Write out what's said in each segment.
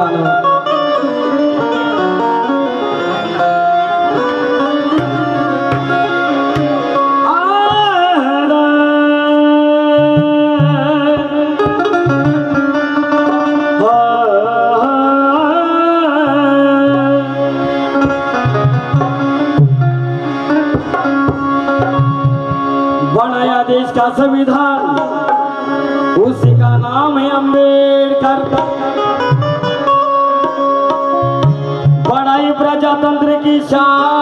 गाणं बनाया देश का संविधान. દિશા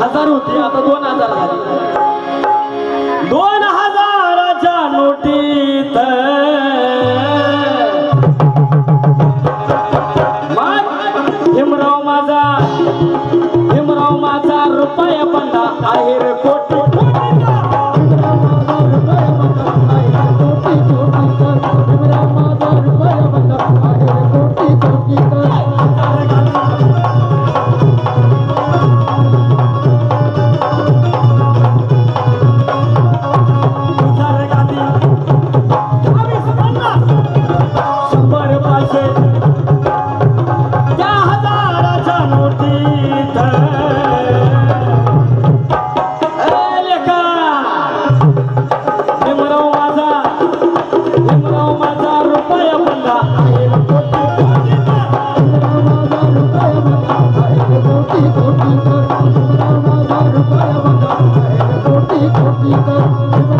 हजार होते आता दोन हजार दोन हजाराच्या नोटीत भीमराव माझा भीमराव माझा रुपया पन्ना आहे रे कोटी.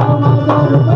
আমার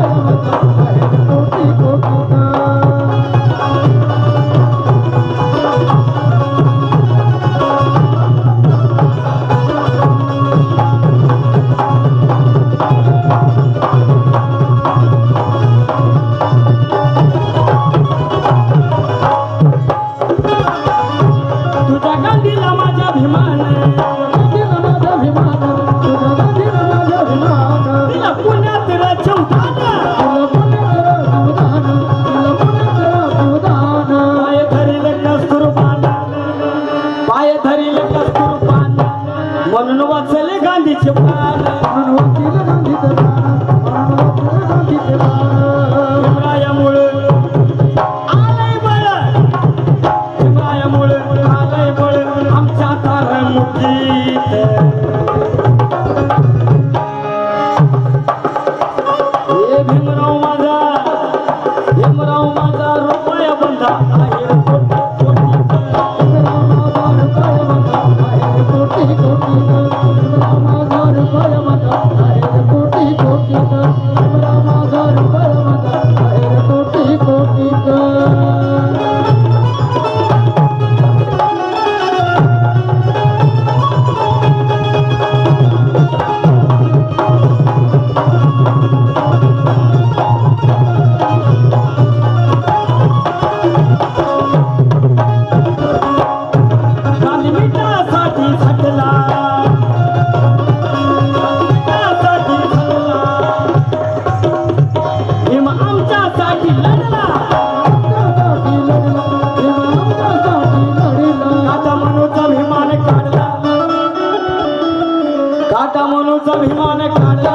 काटा भीमाने अभिमान काढला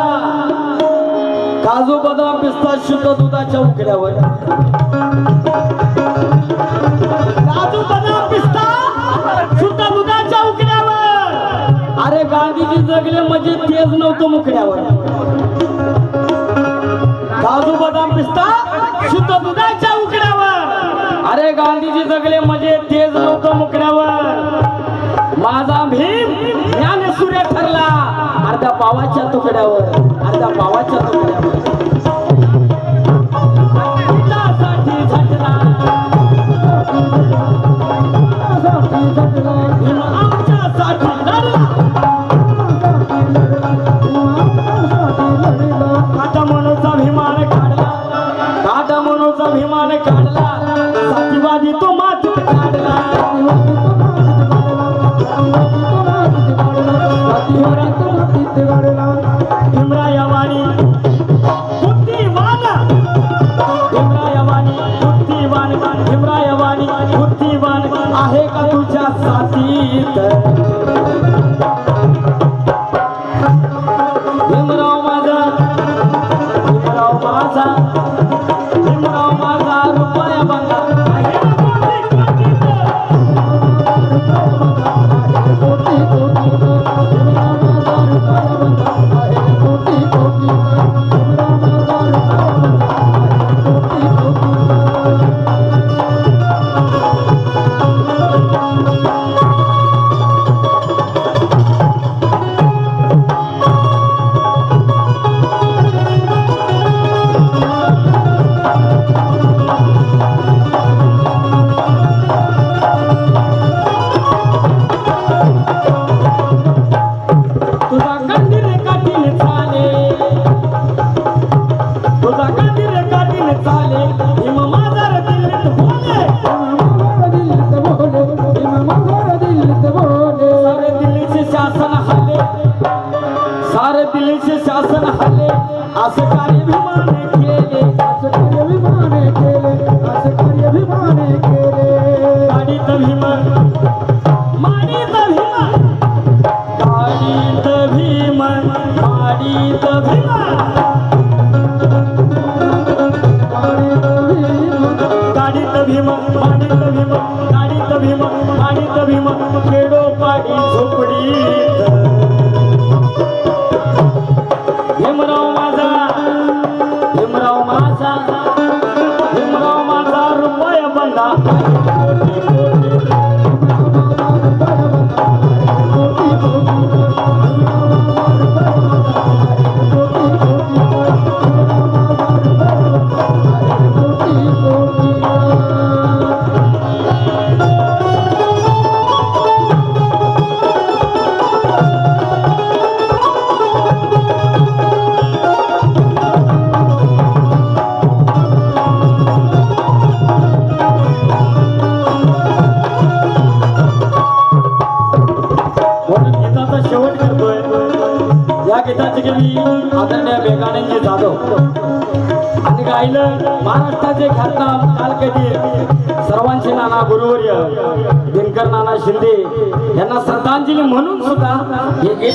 काजू बदाम पिस्ता शुद्ध दुधाच्या उकड्यावर. काजू बदाम पिस्ता शुद्ध दुधाच्या उकड्यावर. अरे गांधीजी जगले म्हणजे तेज नव्हतं मुकड्यावर. काजू बदाम पिस्ता शुद्ध दुधाच्या उकड्यावर. अरे गांधीजी जगले म्हणजे तेज नव्हतं मुकड्यावर. माझा भीम अर्धा पावाच्या तुकड्यावर अर्धा पावाच्या तुकड्यावर. भीमराव माझा भीमराव माझा. तुझा कंदीर काठीने चाले भीम माझा दिल्लीत बोले सारे दिल्लीचे शासन हल्ले सारे दिल्लीचे शासन हल्ले असं कार्य भीमाने गाडीत भीम माडीत भीम गाडीत भीम माडीत भीम खेडो पाडी झोपडीत भीमराव माझा भीमराव माझा भीमराव माझा रुपया बंदा या गीताचे की मी आदरणीय मेघानंदजी जाधव. आणि गायलं महाराष्ट्राचे ख्यातनाम कालकटी सर्वांचे नाना गुरुवर्य दिनकर नाना शिंदे. यांना श्रद्धांजली म्हणून सुद्धा हे गीत